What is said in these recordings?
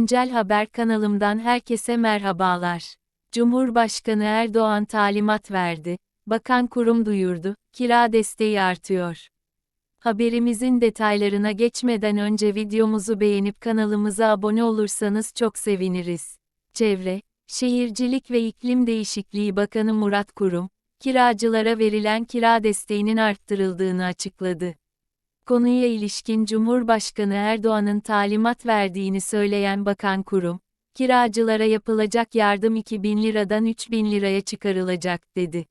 Güncel Haber kanalımdan herkese merhabalar. Cumhurbaşkanı Erdoğan talimat verdi. Bakan kurum duyurdu. Kira desteği artıyor. Haberimizin detaylarına geçmeden önce videomuzu beğenip kanalımıza abone olursanız çok seviniriz. Çevre, Şehircilik ve İklim Değişikliği Bakanı Murat Kurum, kiracılara verilen kira desteğinin arttırıldığını açıkladı. Konuya ilişkin Cumhurbaşkanı Erdoğan'ın talimat verdiğini söyleyen Bakan Kurum, kiracılara yapılacak yardım 2000 liradan 3000 liraya çıkarılacak, dedi.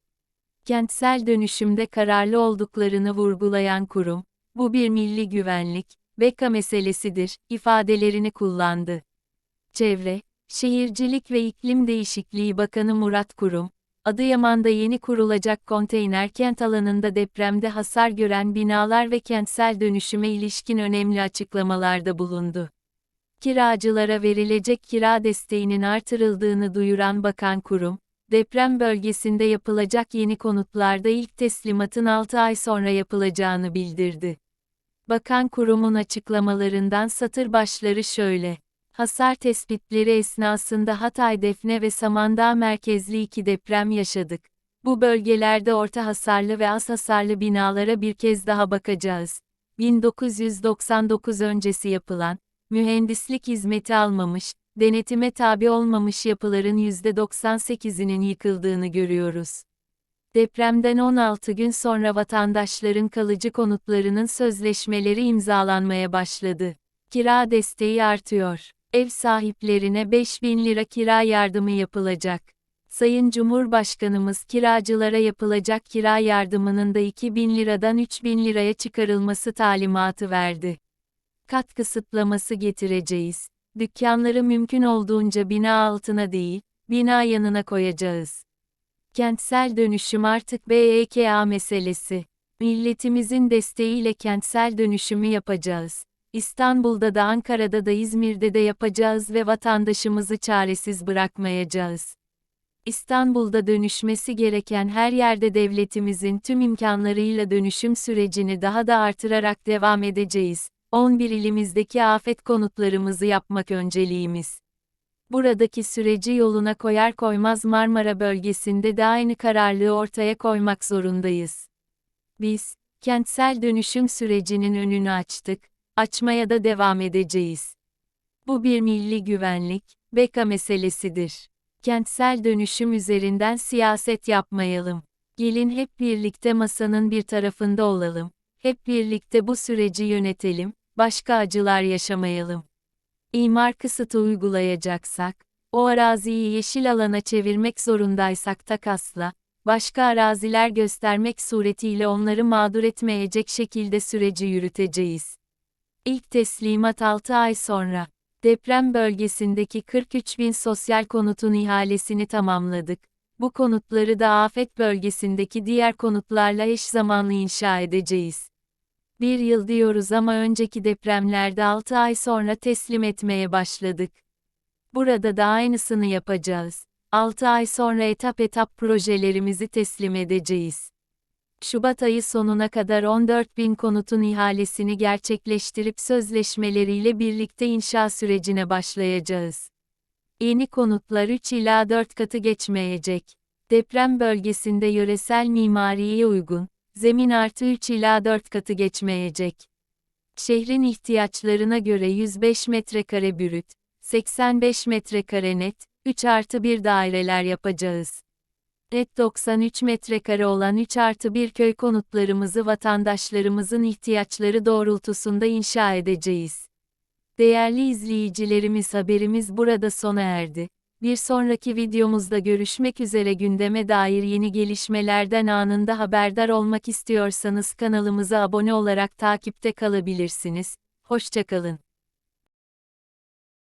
Kentsel dönüşümde kararlı olduklarını vurgulayan kurum, bu bir milli güvenlik, beka meselesidir, ifadelerini kullandı. Çevre, Şehircilik ve İklim Değişikliği Bakanı Murat Kurum, Adıyaman'da yeni kurulacak konteyner kent alanında depremde hasar gören binalar ve kentsel dönüşüme ilişkin önemli açıklamalarda bulundu. Kiracılara verilecek kira desteğinin artırıldığını duyuran Bakan Kurum, deprem bölgesinde yapılacak yeni konutlarda ilk teslimatın 6 ay sonra yapılacağını bildirdi. Bakan Kurum'un açıklamalarından satır başları şöyle. Hasar tespitleri esnasında Hatay Defne ve Samandağ merkezli iki deprem yaşadık. Bu bölgelerde orta hasarlı ve az hasarlı binalara bir kez daha bakacağız. 1999 öncesi yapılan, mühendislik hizmeti almamış, denetime tabi olmamış yapıların %98'inin yıkıldığını görüyoruz. Depremden 16 gün sonra vatandaşların kalıcı konutlarının sözleşmeleri imzalanmaya başladı. Kira desteği artıyor. Ev sahiplerine 5 bin lira kira yardımı yapılacak. Sayın Cumhurbaşkanımız kiracılara yapılacak kira yardımının da 2 bin liradan 3 bin liraya çıkarılması talimatı verdi. Kat kısıtlaması getireceğiz. Dükkanları mümkün olduğunca bina altına değil, bina yanına koyacağız. Kentsel dönüşüm artık BEKA meselesi. Milletimizin desteğiyle kentsel dönüşümü yapacağız. İstanbul'da da Ankara'da da İzmir'de de yapacağız ve vatandaşımızı çaresiz bırakmayacağız. İstanbul'da dönüşmesi gereken her yerde devletimizin tüm imkanlarıyla dönüşüm sürecini daha da artırarak devam edeceğiz. 11 ilimizdeki afet konutlarımızı yapmak önceliğimiz. Buradaki süreci yoluna koyar koymaz Marmara bölgesinde de aynı kararlılığı ortaya koymak zorundayız. Biz, kentsel dönüşüm sürecinin önünü açtık, açmaya da devam edeceğiz. Bu bir milli güvenlik, beka meselesidir. Kentsel dönüşüm üzerinden siyaset yapmayalım. Gelin hep birlikte masanın bir tarafında olalım. Hep birlikte bu süreci yönetelim, başka acılar yaşamayalım. İmar kısıtı uygulayacaksak, o araziyi yeşil alana çevirmek zorundaysak takasla, başka araziler göstermek suretiyle onları mağdur etmeyecek şekilde süreci yürüteceğiz. İlk teslimat 6 ay sonra. Deprem bölgesindeki 43 bin sosyal konutun ihalesini tamamladık. Bu konutları da afet bölgesindeki diğer konutlarla eş zamanlı inşa edeceğiz. Bir yıl diyoruz ama önceki depremlerde 6 ay sonra teslim etmeye başladık. Burada da aynısını yapacağız. 6 ay sonra etap etap projelerimizi teslim edeceğiz. Şubat ayı sonuna kadar 14 bin konutun ihalesini gerçekleştirip sözleşmeleriyle birlikte inşa sürecine başlayacağız. Yeni konutlar 3 ila 4 katı geçmeyecek. Deprem bölgesinde yöresel mimariye uygun, zemin artı 3 ila 4 katı geçmeyecek. Şehrin ihtiyaçlarına göre 105 metrekare bürüt, 85 metrekare net, 3 artı 1 daireler yapacağız. Net 93 metrekare olan 3 artı 1 köy konutlarımızı vatandaşlarımızın ihtiyaçları doğrultusunda inşa edeceğiz. Değerli izleyicilerimiz haberimiz burada sona erdi. Bir sonraki videomuzda görüşmek üzere gündeme dair yeni gelişmelerden anında haberdar olmak istiyorsanız kanalımıza abone olarak takipte kalabilirsiniz. Hoşçakalın.